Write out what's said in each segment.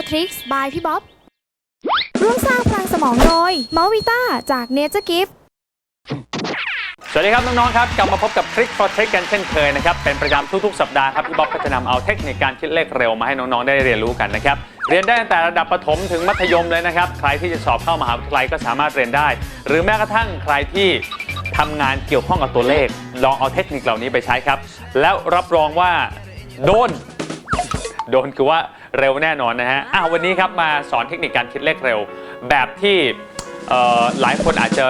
for Tricks by พี่บ๊อบร่วมสร้างพลังสมองโดยมอวิต้าจาก Nature Gift สวัสดีครับ น้อง ๆ ครับ กลับมาพบกับ Trick for Trick กันเช่นเคยนะครับ เป็นประจำทุก ๆ สัปดาห์ครับ พี่บ๊อบก็จะนำเอาเทคนิคการคิดเลขเร็วมาให้น้อง ๆ ได้เรียนรู้กันนะครับ เรียนได้ตั้งแต่ระดับประถมถึงมัธยมเลยนะครับ ใครที่จะสอบเข้ามหาวิทยาลัยก็สามารถเรียนได้ หรือแม้กระทั่งใครที่ทำงานเกี่ยวข้องกับตัวเลข ลองเอาเทคนิคเหล่านี้ไปใช้ครับ แล้วรับรองว่าโดน โดนคือว่าเร็วแน่นอนนะฮะอ้าววันนี้ครับมาสอนเทคนิคการคิดเลขเร็ว แบบที่เอ่อหลายคนอาจจะ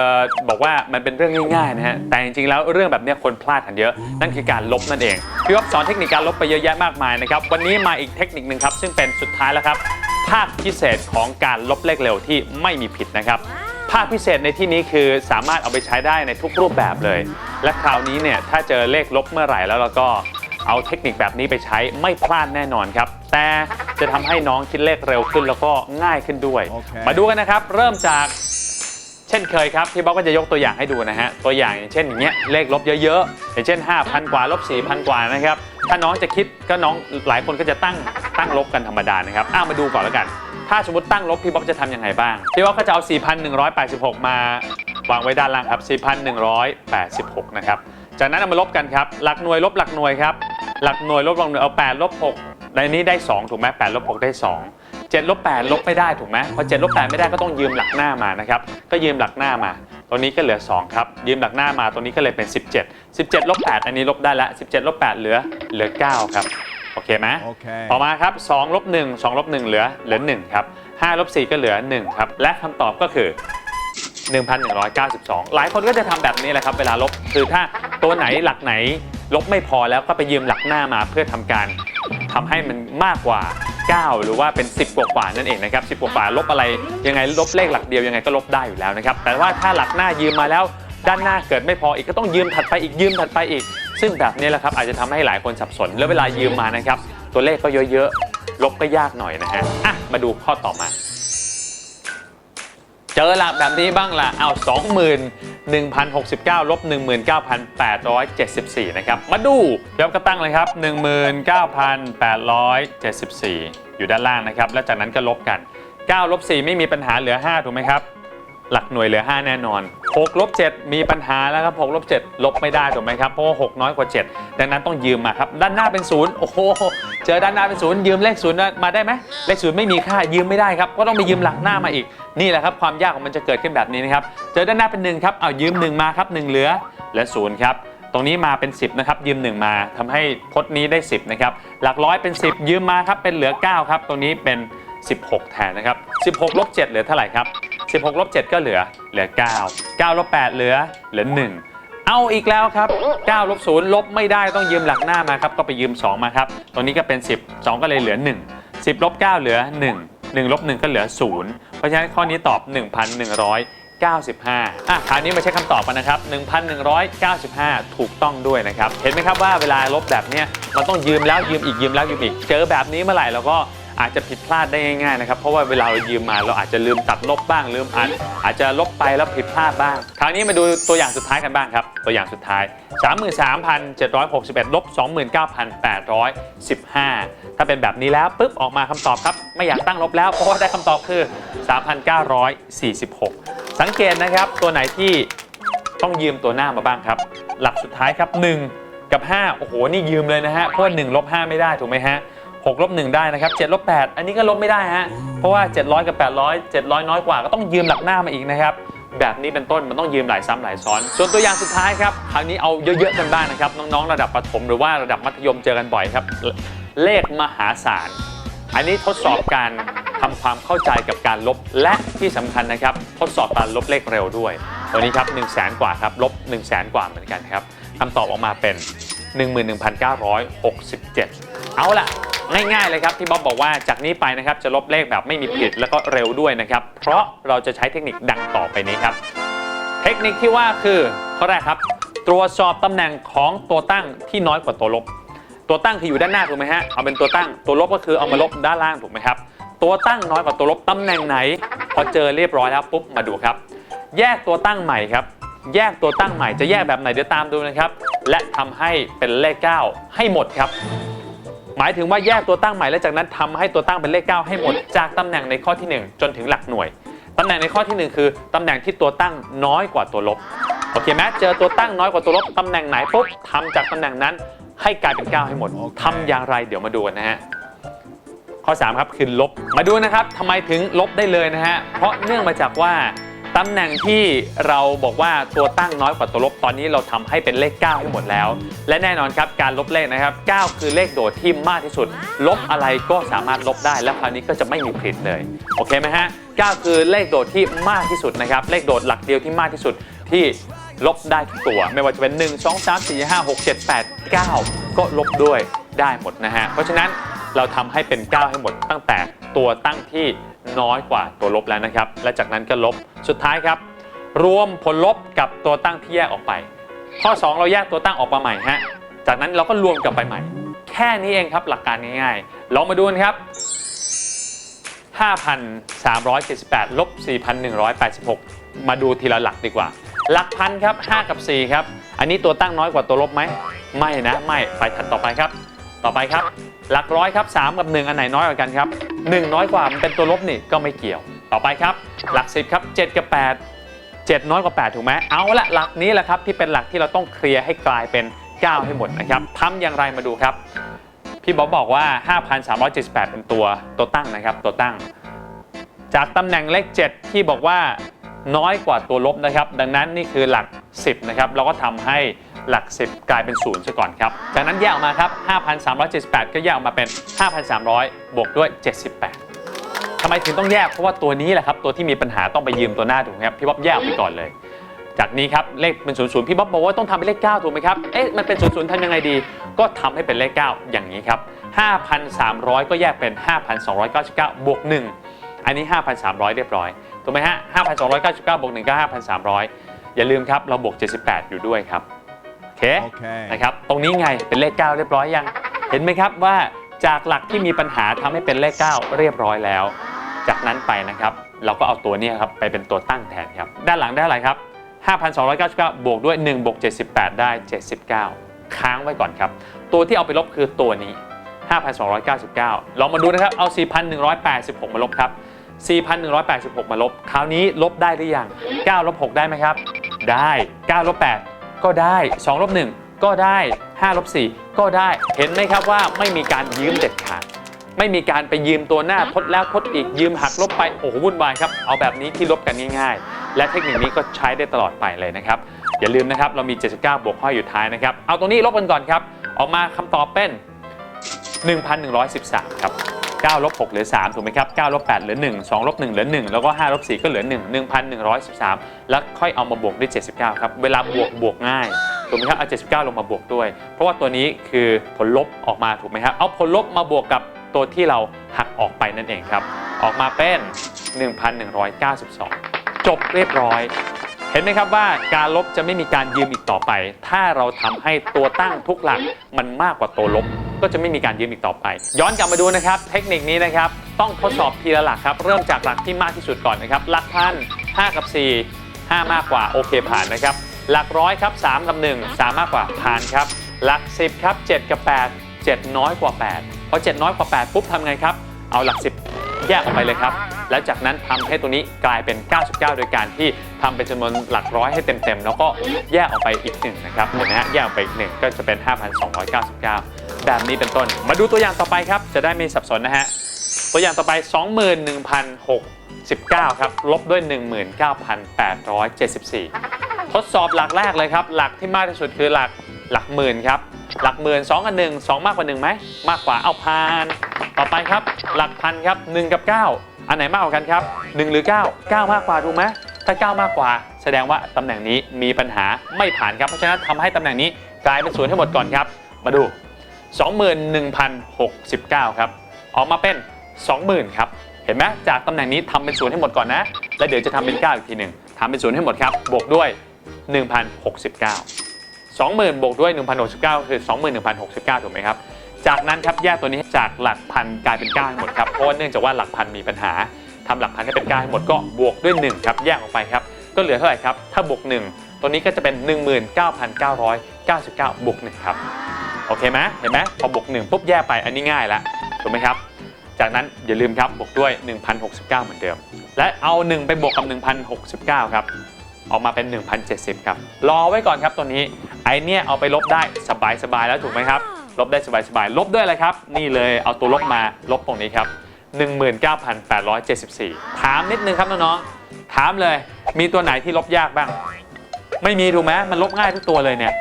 บอกว่ามันเป็นเรื่องง่ายๆนะฮะแต่จริงๆแล้วเรื่องแบบเนี้ยคนพลาดกันเยอะ นั่นคือการลบนั่นเองพี่ว่าสอนเทคนิคการลบไปเยอะแยะมากมายนะครับวันนี้มาอีกเทคนิคหนึ่งครับซึ่งเป็นสุดท้ายแล้วครับภาคพิเศษของการลบเลขเร็วที่ไม่มีผิดนะครับภาคพิเศษในที่นี้คือสามารถเอาไปใช้ได้ในทุกรูปแบบเลย และคราวนี้เนี่ยถ้าเจอเลขลบเมื่อไหร่แล้วเราก็ เอาเทคนิคแบบนี้ไปใช้ไม่พลาดแน่นอนครับ แต่จะทำให้น้องคิดเลขเร็วขึ้นแล้วก็ง่ายขึ้นด้วยโอเคมาดูกันนะครับ เริ่มจาก เช่นเคยครับพี่บ๊อบก็จะยกตัวอย่างให้ดูนะฮะตัวอย่างอย่างเช่นอย่างเงี้ยเลขลบเยอะๆอย่างเช่น 5,000 กว่าลบ4,000 กว่านะครับถ้าน้องจะคิดก็น้องหลายคนก็จะตั้งตั้งลบกันธรรมดานะครับอ้าวมาดูก่อนแล้วกัน ถ้าสมมติตั้งลบพี่บ๊อบจะทำยังไงบ้างพี่บ๊อบก็จะเอา 4,186 มาวางไว้ด้านล่างครับ 4,186 นะครับ จากนั้นเอามาลบกันครับ หลักหน่วยลบหลักหน่วยครับ หลักหน่วยลบหลักหน่วยเอา8ลบ6ในนี้ได้ 2 ถูกไหม8ลบ6ได้ 2 7ลบ8ลบไม่ได้ถูกไหมพอ7ลบ8ไม่ได้ก็ต้องยืมหลักหน้ามานะครับ ก็ยืมหลักหน้ามา ตัวนี้ก็เหลือ 2 ครับ ยืมหลักหน้ามาตัวนี้ก็เลยเป็น 17 17ลบ8อันนี้ลบได้แล้ว17ลบ8เหลือเหลือ 9 ครับ โอเคไหมโอเค ต่อมาครับ2ลบ1 2ลบ1เหลือเหลือ 1 ครับ5ลบ4ก็เหลือ 1 ครับ และคำตอบก็คือ 1,192 หลายคนก็จะทำแบบนี้แหละครับ เวลาลบคือถ้าตัวไหนหลักไหนลบไม่พอแล้วก็ไปยืมหลักหน้ามาเพื่อทำการทำให้มันมากกว่า 9 หรือว่าเป็น 10 กว่ากว่านั่นเองนะครับ10 กว่ากว่าลบอะไรยังไงลบเลขหลักเดียวยังไงก็ลบได้อยู่แล้วนะครับแต่ว่าถ้าหลักหน้ายืมมาแล้ว ด้านหน้าเกิดไม่พออีกก็ต้องยืมถัดไปอีกยืมถัดไปอีก ซึ่งแบบนี้แหละครับอาจจะทำให้หลายคนสับสน แล้วเวลายืมมานะครับ ตัวเลขก็เยอะๆลบก็ยากหน่อยนะฮะอะมาดูข้อต่อมา จอหลักแบบนี้บ้างละเอา 21,069 ลบ 19,874 นะครับ มาดูยอดก็ตั้งเลยครับ 19,874 อยู่ด้านล่างนะครับ แล้วจากนั้นก็ลบกัน 9 ลบ 4 ไม่มีปัญหาเหลือ 5 ถูกไหมครับ หลักหน่วยเหลือ 5 แน่นอน 6ลบ7มีปัญหาแล้วครับ6ลบ7ลบไม่ได้ถูกไหมครับเพราะว่า6น้อยกว่า 7 ดังนั้นต้องยืมมาครับ ด้านหน้าเป็น0โอ้โหเจอด้านหน้าเป็น0ยืมเลข0มาได้ไหมเลข0ไม่มีค่ายืมไม่ได้ครับก็ต้องไปยืมหลักหน้ามาอีกนี่แหละครับความยากของมันจะเกิดขึ้นแบบนี้นะครับเจอด้านหน้าเป็น1ครับเอายืม 1 มาครับ 1 เหลือเหลือ0ครับตรงนี้มาเป็น 10นะครับยืม 1 มาทำให้พจน์นี้ได้ 10นะครับหลักร้อยเป็น 10 ยืมมาครับเป็นเหลือ 9 ครับ ตรงนี้เป็น 16แทนนะครับ16ลบ7เหลือเท่าไหร่ครับ 16ลบ7ก็เหลือเหลือ 9 9ลบ8เหลือเหลือ 1 เอาอีกแล้วครับ9ลบ0ลบไม่ได้ต้องยืมหลักหน้ามาครับก็ไปยืม 2 มาครับตรงนี้ก็เป็น 10 2 ก็เลยเหลือ 1 10ลบ9เหลือ 1 1ลบ1ก็เหลือ 0 เพราะฉะนั้นข้อนี้ตอบ 1,195 อะคราวนี้มาเช็คคำตอบกันนะครับ 1,195 ถูกต้องด้วยนะครับ เห็นไหมครับว่าเวลาลบแบบเนี้ยมันต้องยืมแล้วยืมอีกยืมแล้วยืมอีก เจอแบบนี้เมื่อไหร่เราก็ อาจจะผิดพลาดได้ง่ายๆนะครับเพราะว่าเวลาเรายืมมาเราอาจจะลืมตัดลบบ้างลืมอาจอาจจะลบไปแล้วผิดพลาดบ้าง คราวนี้มาดูตัวอย่างสุดท้ายกันบ้างครับ ตัวอย่างสุดท้าย 33,761ลบ29,815 ถ้าเป็นแบบนี้แล้วปุ๊บออกมาคำตอบครับ ไม่อยากตั้งลบแล้วเพราะว่าได้คำตอบคือ 3,946 สังเกตนะครับตัวไหนที่ต้องยืมตัวหน้ามาบ้างครับ หลักสุดท้ายครับ 1 กับ 5 โอ้โห นี่ยืมเลยนะฮะ เพราะว่า1ลบ5ไม่ได้ถูกไหมฮะ 6ลบ1ได้นะครับ7ลบ8อันนี้ก็ลบไม่ได้ฮะเพราะว่า 700 กับ 800 700 น้อยกว่าก็ต้องยืมหลักหน้ามาอีกนะครับแบบนี้เป็นต้นมันต้องยืมหลายซ้ำหลายซ้อน ส่วนตัวอย่างสุดท้ายครับคราวนี้เอาเยอะๆกันบ้างนะครับน้องๆระดับประถมหรือว่าระดับมัธยมเจอกันบ่อยครับ เลขมหาศาลอันนี้ทดสอบการทำความเข้าใจกับการลบและที่สำคัญนะครับ ทดสอบการลบเลขเร็วด้วย ตัวนี้ครับ1 0 0 0 0แกว่าครับลบ1 0 0 0 0แกว่าเหมือนกันครับคำตอบออกมาเป็น 11,967 เอาล่ะ ง่ายๆเลยครับที่บ๊อบบอกว่าจากนี้ไปนะครับจะลบเลขแบบไม่มีผิดแล้วก็เร็วด้วยนะครับ เพราะเราจะใช้เทคนิคดังต่อไปนี้ครับ เทคนิคที่ว่าคือข้อแรกครับ ตรวจสอบตำแหน่งของตัวตั้งที่น้อยกว่าตัวลบ ตัวตั้งคืออยู่ด้านหน้าถูกไหมฮะเอาเป็นตัวตั้งตัวลบก็คือเอามาลบด้านล่างถูกไหมครับตัวตั้งน้อยกว่าตัวลบตำแหน่งไหน พอเจอเรียบร้อยแล้วปุ๊บมาดูครับ แยกตัวตั้งใหม่ครับ แยกตัวตั้งใหม่จะแยกแบบไหนเดี๋ยวตามดูนะครับ และทำให้เป็นเลข 9 ให้หมดครับ หมายถึงว่าแยกตัวตั้งใหม่แล้วจากนั้นทำให้ตัวตั้งเป็นเลข 9 ให้หมด จากตำแหน่งในข้อทีหนึ่1 จนถึงหลักหน่วยตำแหน่งในข้อทีหนึ่1 คือตำแหน่งที่ตัวตั้งน้อยกว่าตัวลบโอเคไหมเจอตัวตั้งน้อยกว่าตัวลบตำแหน่งไหนปุ๊บทำจากตำแหน่งนั้นให้กลายเป็น 9 ให้หมดทำอย่างไรเดี๋ยวมาดูกันนะฮะข้อ 3 ครับคือลบมาดูนะครับทำไมถึงลบได้เลยนะฮะเพราะเนื่องมาจากว่า ตำแหน่งที่เราบอกว่าตัวตั้งน้อยกว่าตัวลบตอนนี้เราทำให้เป็นเลข 9 ให้หมดแล้ว และแน่นอนครับการลบเลขนะครับ 9 คือเลขโดดที่มากที่สุด ลบอะไรก็สามารถลบได้ และคราวนี้ก็จะไม่มีผิดเลย โอเคไหมฮะ 9 คือเลขโดดที่มากที่สุดนะครับ เลขโดดหลักเดียวที่มากที่สุดที่ลบได้ทุกตัว ไม่ว่าจะเป็น 1 2 3 4 5 6 7 8 9 ก็ลบด้วยได้หมดนะฮะ เพราะฉะนั้นเราทำให้เป็น 9 ให้หมดตั้งแต่ตัวตั้งที่ น้อยกว่าตัวลบแล้วนะครับ และจากนั้นก็ลบ สุดท้ายครับ รวมผลลบกับตัวตั้งที่แยกออกไป ข้อ 2 เราแยกตัวตั้งออกมาใหม่ฮะ จากนั้นเราก็รวมกลับไปใหม่ แค่นี้เองครับหลักการง่ายๆลองมาดูกันครับ 5,378ลบ4,186 มาดูทีละหลักดีกว่า หลักพันครับ 5 กับ 4 ครับ อันนี้ตัวตั้งน้อยกว่าตัวลบไหม ไม่นะ ไม่ ไปถัดต่อไปครับ ต่อไปครับ หลักร้อยครับ3กับ 1 อันไหนน้อยกว่ากันครับ 1 น้อยกว่ามันเป็นตัวลบนี่ก็ไม่เกี่ยว ต่อไปครับ หลัก 10 ครับ 7 กับ 8 7 น้อยกว่า 8 ถูกไหมเอาละหลักนี้แหละครับที่เป็นหลักที่เราต้องเคลียร์ให้กลายเป็น 9 ให้หมดนะครับทำอย่างไรมาดูครับ พี่บ๊อบบอกว่า 5,378 เป็นตัวตัวตั้งนะครับ ตัวตั้ง จากตำแหน่งเลข 7 ที่บอกว่าน้อยกว่าตัวลบนะครับ ดังนั้นนี่คือหลัก 10 นะครับเราก็ทำให้ หลัก 10 กลายเป็น0ซะก่อนครับจากนั้นแยกออกมาครับ 5,378 ก็แยกออกมาเป็น 5,300 บวกด้วย 78ทำไมถึงต้องแยกเพราะว่าตัวนี้แหละครับตัวที่มีปัญหาต้องไปยืมตัวหน้าถูกไหมครับพี่บ๊อบแยกไปก่อนเลย จากนี้ครับเลขเป็น00พี่บ๊อบบอกว่าต้องทำเป็นเลข 9 ถูกไหมครับเอ๊ะมันเป็น00ทำยังไงดี ก็ทำให้เป็นเลข 9 อย่างนี้ครับ 5,300 ก็แยกเป็น 5,299 บวก 1 อันนี้ 5,300 เรียบร้อยถูกไหมฮะ5,299บวก1ก็5,300 อย่าลืมครับเราบวก 78 อยู่ด้วยครับ เค Okay. นะครับตรงนี้ไงเป็นเลข 9 เรียบร้อยยัง เห็นไหมครับว่าจากหลักที่มีปัญหาทำให้เป็นเลข 9 เรียบร้อยแล้ว จากนั้นไปนะครับ เราก็เอาตัวเนี้ครับไปเป็นตัวตั้งแทนครับ ด้านหลังได้อะไรครับ 5,299 บวกด้วย1บวก78 ได้ 79 ค้างไว้ก่อนครับ ตัวที่เอาไปลบคือตัวนี้ 5,299 ลองมาดูนะครับ เอา 4,186 มาลบครับ 4,186 มาลบ คราวนี้ลบได้หรือยัง 9 ลบ 6 ได้ไหมครับ ได้ 9 ลบ 8 ก็ได้2ลบ1ก็ได้5ลบ4ก็ได้ เห็นไหมครับว่าไม่มีการยืมเด็ดขาดไม่มีการไปยืมตัวหน้าทดแล้วทดอีกยืมหักลบไปโอ้โหวุ่นวายครับเอาแบบนี้ที่ลบกันง่าย ๆ และเทคนิคนี้ก็ใช้ได้ตลอดไปเลยนะครับอย่าลืมนะครับเรามี 79 บวกห้อยอยู่ท้ายนะครับเอาตรงนี้ลบกันก่อนครับ ออกมาคำตอบเป็น 1,113 ครับ 9ลบ6เหลือ3ถูกไหมครับ9ลบ8เหลือ 1 2ลบ1เหลือ 1 แล้วก็5ลบ4ก็เหลือ 1 1,113 แล้วค่อยเอามาบวกด้วย 79 ครับ เวลาบวกบวกง่ายถูกไหมครับเอา 79 ลงมาบวกด้วย เพราะว่าตัวนี้คือผลลบออกมาถูกไหมครับเอาผลลบมาบวกกับตัวที่เราหักออกไปนั่นเองครับ ออกมาเป็น 1,192 จบเรียบร้อย เห็นไหมครับว่าการลบจะไม่มีการยืมอีกต่อไป ถ้าเราทำให้ตัวตั้งทุกหลักมันมากกว่าตัวลบ ก็จะไม่มีการยืมอีกต่อไป ย้อนกลับมาดูนะครับ เทคนิคนี้นะครับ ต้องทดสอบทีละหลักครับ เริ่มจากหลักที่มากที่สุดก่อนนะครับหลักพัน5กับ 4 5 มากกว่าโอเคผ่านนะครับ หลักร้อยครับ3กับ 1 3 มากกว่าผ่านครับ หลัก 10ครับ7 กับ 8 7 น้อยกว่า8พอ7น้อยกว่า8ปุ๊บทำไงครับ เอาหลัก 10 แยกออกไปเลยครับ แล้วจากนั้นทำให้ตัวนี้กลายเป็น 99 โดยการที่ทำเป็นจำนวนหลักร้อยให้เต็มๆ แล้วก็แยกออกไปอีกหนึ่งนะครับเห็นไหมฮะแยกออกไปอีกหนึ่งก็จะเป็น 5,299 แบบนี้เป็นต้น มาดูตัวอย่างต่อไปครับ จะได้ไม่สับสนนะฮะตัวอย่างต่อไป 21,069 ครับ ลบด้วย 19,874 ทดสอบหลักแรกเลยครับ หลักที่มากที่สุดคือหลักหลักหมื่นครับ หลักหมื่น2กับ1 2 มากกว่า1ไหมมากกว่าเอาพาน ต่อไปครับ หลักพันครับ 1 กับ 9 อันไหนมากกว่ากันครับ1หรือ 9 9 มากกว่าถูกไหมถ้า 9 มากกว่า แสดงว่าตำแหน่งนี้มีปัญหาไม่ผ่านครับ เพราะฉะนั้นทำให้ตำแหน่งนี้กลายเป็นศูนย์ให้หมดก่อนครับ มาดู 21,069 ครับ ออกมาเป็น 20,000 ครับ เห็นไหมจากตำแหน่งนี้ทำเป็นศูนย์ให้หมดก่อนนะ แล้วเดี๋ยวจะทำเป็น 9 อีกทีหนึ่งทำเป็นศูนย์ให้หมดครับ บวกด้วย 1,069 20,000 บวกด้วย 1,069 คือ 21,069 ถูกไหมครับ จากนั้นครับแยกตัวนี้จากหลักพันกลายเป็น9ให้หมดครับเพราะว่าเนื่องจากว่าหลักพันมีปัญหาทำหลักพันให้เป็น9ให้หมดก็บวกด้วย1ครับแยกออกไปครับก็เหลือเท่าไหร่ครับถ้าบวก 1 ตัวนี้ก็จะเป็น 19,999 บวก1ครับโโอเคไหมเห็นไหมพอบวก1ปุ๊บแยกไปอันนี้ง่ายแล้วถูกไหมครับ จากนั้นอย่าลืมครับบวกด้วย 1069 เหมือนเดิม และเอา 1 ไปบวกกับ 1069 ครับ ออกมาเป็น 1070 ครับ รอไว้ก่อนครับตัวนี้ไอเนี่ยเอาไปลบได้สบายๆแล้วถูกไหมครับ ลบได้สบายๆลบด้วยอะไรครับ นี่เลยเอาตัวลบมาลบตรงนี้ครับ 19,874 ถามนิดนึงครับน้องๆถามเลย มีตัวไหนที่ลบยากบ้าง ไม่มีถูกไหมมันลบง่ายทุกตัวเลยเนี่ย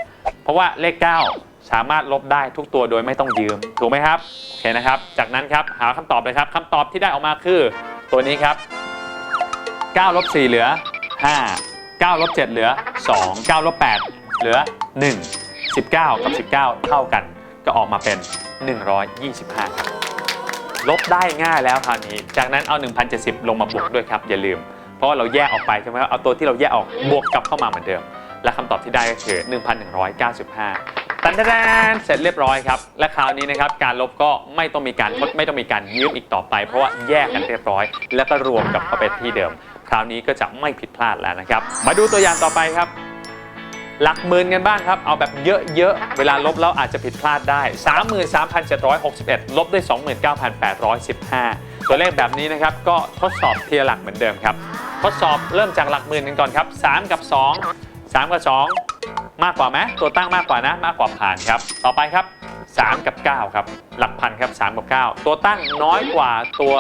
เพราะว่าเลข 9 สามารถลบได้ทุกตัวโดยไม่ต้องยืม ถูกไหมครับโอเคนะครับ จากนั้นครับหาคำตอบเลยครับคำตอบที่ได้ออกมาคือ ตัวนี้ครับ9ลบ4เหลือ 5 9ลบ7เหลือ 2 9ลบ8เหลือ 1 19 กับ 19 เท่ากัน ก็ออกมาเป็น 125ครับลบได้ง่ายแล้วคราวนี้ จากนั้นเอา 1070 ลงมาบวกด้วยครับ อย่าลืม เพราะว่าเราแยกออกไปใช่ไหมครับเอาตัวที่เราแยกออกบวกกลับเข้ามาเหมือนเดิม และคำตอบที่ได้ก็คือ 1195 ตันแดนเสร็จเรียบร้อยครับ และคราวนี้นะครับการลบก็ไม่ต้องมีการทดไม่ต้องมีการยืมอีกต่อไป เพราะว่าแยกกันเรียบร้อย แล้วก็รวมกลับเข้าไปที่เดิม คราวนี้ก็จะไม่ผิดพลาดแล้วนะครับ มาดูตัวอย่างต่อไปครับ หลักหมื่นกันบ้างครับ เอาแบบเยอะๆ เวลาลบแล้วอาจจะผิดพลาดได้ 33,761 ลบด้วย 29,815 ตัวเลขแบบนี้นะครับ ก็ทดสอบทีละหลักเหมือนเดิมครับ ทดสอบเริ่มจากหลักหมื่นกันก่อนครับ 3 กับ 2 3 กับ 2 มากกว่าไหมตัวตั้งมากกว่านะ มากกว่าผ่านครับ ต่อไปครับ 3 กับ 9 ครับ หลักพันครับ 3 กับ 9 ตัวตั้งน้อยกว่าตัว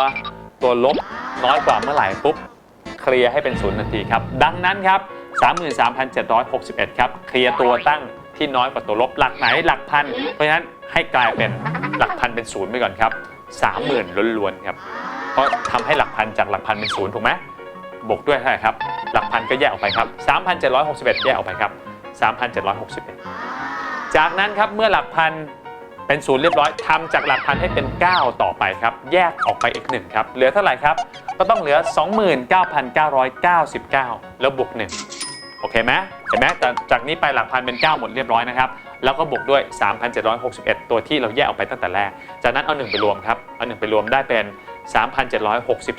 ตัวลบน้อยกว่าเมื่อไหร่ปุ๊บเคลียร์ให้เป็นศูนย์ทันทีครับ ดังนั้นครับ 33,761 ครับ เคลียร์ตัวตั้งที่น้อยกว่าตัวลบหลักไหนหลักพัน เพราะฉะนั้นให้กลายเป็นหลักพันเป็นศูนย์ไปก่อนครับ30,000ล้วนๆครับ เพราะทำให้หลักพันจากหลักพันเป็นศูนย์ถูกไหมบวกด้วยเท่าไหร่ครับ หลักพันก็แยกออกไปครับ 3,761 แยกออกไปครับ 3,761 จากนั้นครับเมื่อหลักพันเป็นศูนย์เรียบร้อยทำจากหลักพันให้เป็น 9 ต่อไปครับ แยกออกไปอีกหนึ่งครับ เหลือเท่าไหร่ครับ ก็ต้องเหลือ 29,999 แล้วบวก1 โอเคไหมเห็นไหมแต่จากนี้ไปหลักพันเป็น 9 หมดเรียบร้อยนะครับ แล้วก็บวกด้วย 3,761 ตัวที่เราแยกออกไปตั้งแต่แรก จากนั้นเอา 1 ไปรวมครับ เอา 1 ไปรวมได้เป็น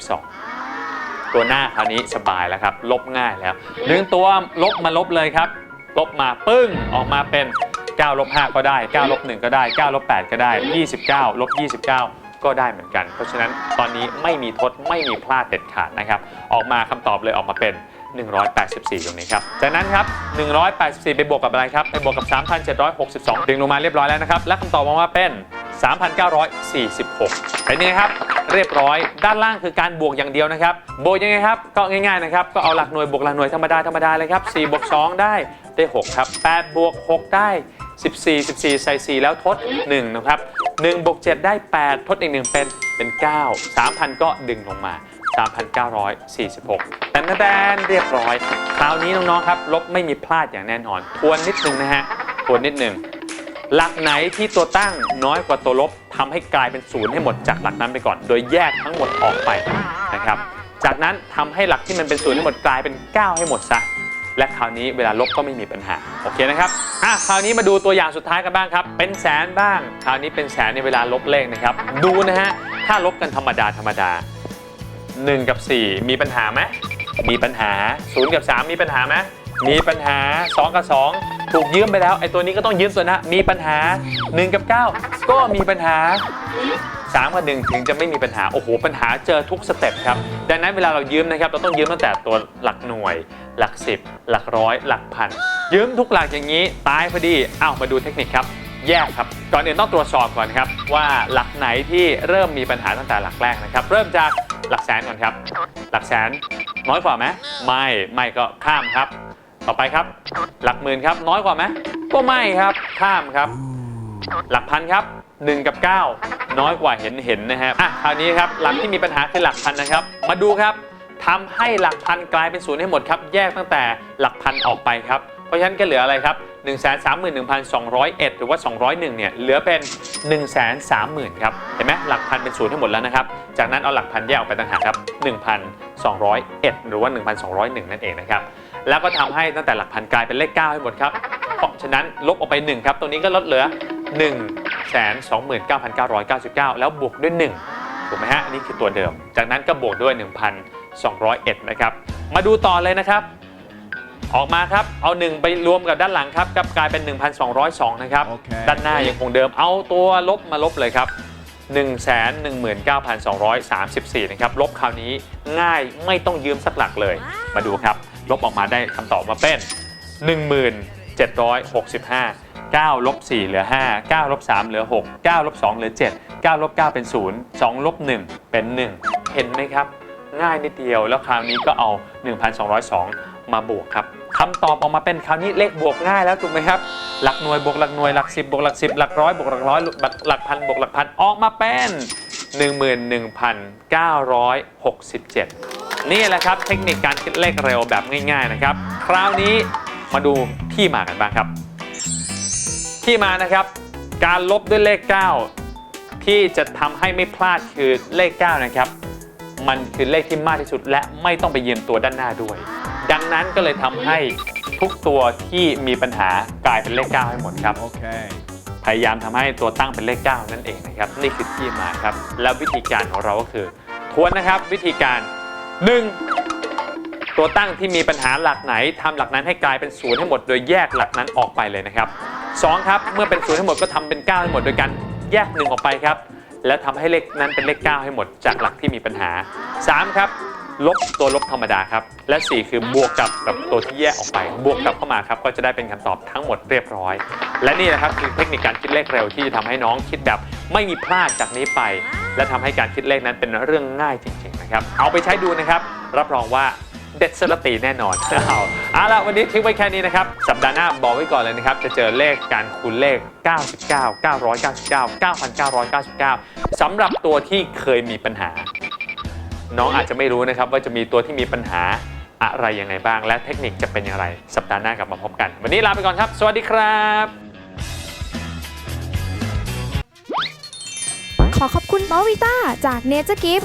3,762 ตัวหน้าคราวนี้สบายแล้วครับ ลบง่ายแล้วหนึ่งตัวลบมาลบเลยครับ ลบมาปึ้งออกมาเป็น 9 ลบ 5 ก็ได้ 9 ลบ 1 ก็ได้ 9 ลบ 8 ก็ได้ 29 ลบ 29ก็ได้เหมือนกัน เพราะฉะนั้นตอนนี้ไม่มีทดไม่มีพลาดเด็ดขาดนะครับ ออกมาคำตอบเลยออกมาเป็น 184 ตรงนี้ครับ จากนั้นครับ 184 ไปบวกกับอะไรครับ ไปบวกกับ 3,762 ดึงลงมาเรียบร้อยแล้วนะครับ และคำตอบออกมาเป็น 3,946 เป็นยังไงครับ เรียบร้อย ด้านล่างคือการบวกอย่างเดียวนะครับ บวกยังไงครับ ก็ง่ายๆนะครับ ก็เอาหลักหน่วยบวกหลักหน่วยธรรมดาธรรมดาเลยครับ4บวก2ได้ได้ 6 ครับ8บวก6 ได้ 14 14 ใส่ 4 แล้วทด 1 นะครับ1บวก7ได้ 8 ทดอีก 1 เป็นเป็น 9 3,000 ก็ดึงลงมา 3,946แต่นแดนเรียบร้อย คราวนี้น้องๆครับ ลบไม่มีพลาดอย่างแน่นอน ทวนนิดนึงนะฮะ ทวนนิดนึง หลักไหนที่ตัวตั้งน้อยกว่าตัวลบทำให้กลายเป็นศูนย์ให้หมดจากหลักนั้นไปก่อน โดยแยกทั้งหมดออกไปนะครับ จากนั้นทำให้หลักที่มันเป็นศูนย์ให้หมดกลายเป็น 9 ให้หมดซะ และคราวนี้เวลาลบก็ไม่มีปัญหา โอเคนะครับ อะ คราวนี้มาดูตัวอย่างสุดท้ายกันบ้างครับ เป็นแสนบ้าง คราวนี้เป็นแสนในเวลาลบเลขนะครับ ดูนะฮะ ถ้าลบกันธรรมดาธรรมดา 1 กับ 4 มีปัญหาไหมมีปัญหา 0 กับ 3 มีปัญหาไหมมีปัญหา 2 กับ 2 ถูกยืมไปแล้วไอ้ตัวนี้ก็ต้องยืมตัวนะมีปัญหา 1 กับ 9 ก็มีปัญหา 3 กับ 1 ถึงจะไม่มีปัญหา โอ้โห ปัญหาเจอทุกสเต็ปครับ ดังนั้นเวลาเรายืมนะครับ เราต้องยืมตั้งแต่ตัวหลักหน่วย หลัก 10 หลักร้อย หลักพัน ยืมทุกหลักอย่างนี้ ตายพอดีอ้าวมาดูเทคนิคครับแยกครับ ก่อนอื่นต้องตรวจสอบก่อนครับว่าหลักไหนที่เริ่มมีปัญหาตั้งแต่หลักแรกนะครับ เริ่มจาก หลักแสนก่อนครับ หลักแสนน้อยกว่าไหมไม่ไม่ก็ข้ามครับ ต่อไปครับ หลักหมื่นครับ น้อยกว่าไหมก็ไม่ครับข้ามครับ หลักพันครับ1กับ 9 น้อยกว่าเห็นเห็นนะครับอะคราวนี้ครับหลักที่มีปัญหาคือหลักพันนะครับ มาดูครับทำให้หลักพันกลายเป็นศูนย์ให้หมดครับ แยกตั้งแต่หลักพันออกไปครับ เพราะฉะนั้นก็เหลืออะไรครับ 1 3 1 2 0 1 หรือว่า 201 เนี่ย เหลือเป็น 1 3 0 0 0 0 ครับ เห็นไหมหลักพันเป็นศูนย์ให้งหมดแล้วนะครับ จากนั้นเอาหลักพันแยกออกไปต่างหากครับ 1,201 หรือว่า 1,201 นั่นเองนะครับ แล้วก็ทำให้ตั้งแต่หลักพันกลายเป็นเลข 9 ให้หมดครับ เพราะฉะนั้นลบออกไป 1 ครับ ตรงนี้ก็ลดเหลือ 1 2 9 9 9 9 แล้วบวกด้วย 1 ถูกไหมฮะอันนี้คือตัวเดิม จากนั้นก็บวกด้วย 1,201 นะครับ มาดูต่อเลยนะครับ ออกมาครับ เอา 1 ไปรวมกับด้านหลังครับกับกลายเป็น 1,202 นะครับ โอเค ด้านหน้ายังคงเดิมเอาตัวลบมาลบเลยครับ 119,234 นะครับ ลบคราวนี้ง่ายไม่ต้องยืมสักหลักเลย มาดูครับ ลบออกมาได้คำตอบมาเป็น 1765 9ลบ4เหลือ 5 9ลบ3เหลือ 6 9ลบ2เหลือ 7 9ลบ9เป็น 0 2ลบ1เป็น 1 เห็นไหมครับ ง่ายนิดเดียวแล้วคราวนี้ก็เอา 1,202 มาบวกครับ คำตอบออกมาเป็นคราวนี้เลขบวกง่ายแล้วถูกไหมครับ หลักหน่วยบวกหลักหน่วยหลัก10บวกหลัก10หลักร้อยบวกหลักร้อยหลักพันบวกหลักพันออกมาเป็น 11,967 นี่แหละครับ เทคนิคการคิดเลขเร็วแบบง่าย ๆนะครับ คราวนี้มาดูที่มากันบ้างครับ ที่มานะครับ การลบด้วยเลข 9 ที่จะทำให้ไม่พลาดคือเลข 9 นะครับ มันคือเลขที่มากที่สุดและไม่ต้องไปยืมตัวด้านหน้าด้วย ดังนั้นก็เลยทำให้ทุกตัวที่มีปัญหากลายเป็นเลข9ให้หมดครับ Okay. พยายามทำให้ตัวตั้งเป็นเลข 9 นั่นเองนะครับ นี่คือที่มาครับ แล้ววิธีการของเราก็คือ ทวนนะครับวิธีการ 1. ตัวตั้งที่มีปัญหาหลักไหนทำหลักนั้นให้กลายเป็นศูนย์ให้หมด โดยแยกหลักนั้นออกไปเลยนะครับ 2. ครับ เมื่อเป็นศูนย์ให้หมดก็ทำเป็น 9 ให้หมดโดยการแยก 1 ออกไปครับ แล้วทำให้เลขนั้นเป็นเลข 9 ให้หมดจากหลักที่มีปัญหา 3. ครับ ลบตัวลบธรรมดาครับ และ 4 คือบวกกับกับตัวที่แยกออกไป บวกกลับเข้ามาครับ ก็จะได้เป็นคำตอบทั้งหมดเรียบร้อย และนี่นะครับคือเทคนิคการคิดเลขเร็วที่จะทำให้น้องคิดแบบไม่มีพลาดจากนี้ไป และทำให้การคิดเลขนั้นเป็นเรื่องง่ายจริง ๆ นะครับ เอาไปใช้ดูนะครับ รับรองว่าเด็ดสลดตีแน่นอนเอาเอาละวันนี้ทิ้งไว้แค่นี้นะครับ สัปดาห์หน้าบอกไว้ก่อนเลยนะครับ จะเจอเลขการคูณเลข 99 999 9,999 สำหรับตัวที่เคยมีปัญหา น้องอาจจะไม่รู้นะครับว่าจะมีตัวที่มีปัญหาอะไรยังไงบ้าง และเทคนิคจะเป็นอย่างไร สัปดาห์หน้ากลับมาพบกัน วันนี้ลาไปก่อนครับ สวัสดีครับ ขอขอบคุณเมาวิต้าจากเนเจอร์กิฟ